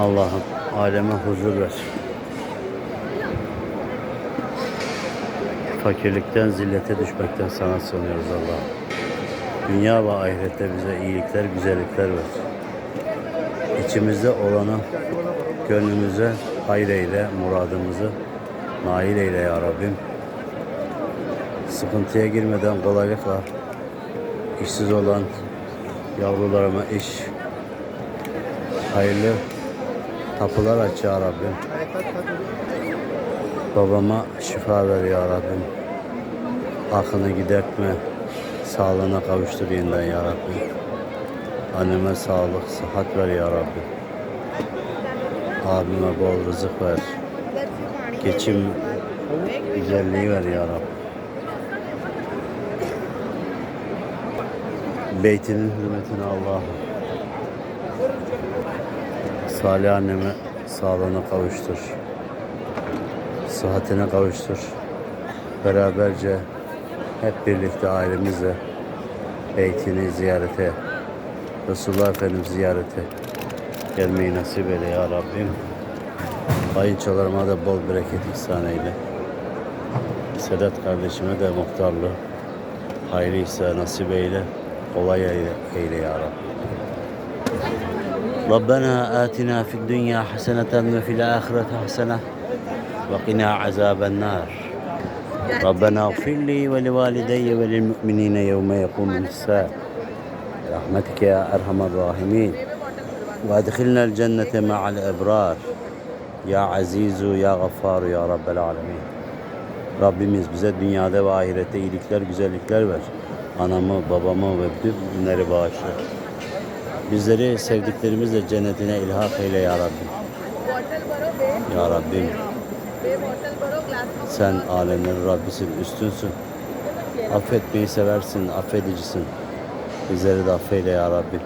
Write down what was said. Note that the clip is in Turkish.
Allah'ım aleme huzur ver. Fakirlikten, zillete düşmekten sana sığınıyoruz Allah'ım. Dünya ve ahirette bize iyilikler, güzellikler ver. İçimizde olanı gönlümüze hayır eyle, muradımızı nail eyle ya Rabbim. Sıkıntıya girmeden kolaylıkla işsiz olan yavrularıma iş, hayırlı kapılar aç ya Rabbim. Babama şifa ver ya Rabbim. Hakkını gidertme, sağlığına kavuştur yeniden ya Rabbim. Anneme sağlık, sıhhat ver ya Rabbim. Abime bol rızık ver. Geçim güzelliği ver ya Rabbim. Beytinin hürmetine Allah'ım. Salih anneme sağlığına kavuştur. Sıhhatine kavuştur. Beraberce hep birlikte ailemizle beytini ziyarete, Resulullah Efendimiz ziyarete gelmeyi nasip eyle ya Rabbim. Kayınçolarıma da bol bereket ihsan eyle. Sedat kardeşime de muhtarlığı hayırlı ihsan nasip eyle. Kolay eyle, eyle ya Rabbi. ربنا آتنا في الدنيا حسنة وفي الآخرة حسنة وقنا عذاب النار ربنا اغفر لي ولوالدي وللمؤمنين يوم يقوم الحساب برحمتك يا أرحم الراحمين وأدخلنا الجنة مع الأبرار يا عزيز يا غفار يا رب العالمين Rabbimiz bize dünyada ve ahirette iyilikler, güzellikler ver. Anamı, babamı ve bütün günleri bağışla. Bizleri sevdiklerimizle cennetine ilhak eyle ya Rabbim. Ya Rabbim sen alemlerin Rabbisin, üstünsün. Affetmeyi seversin, affedicisin. Bizleri de affeyle ya Rabbim.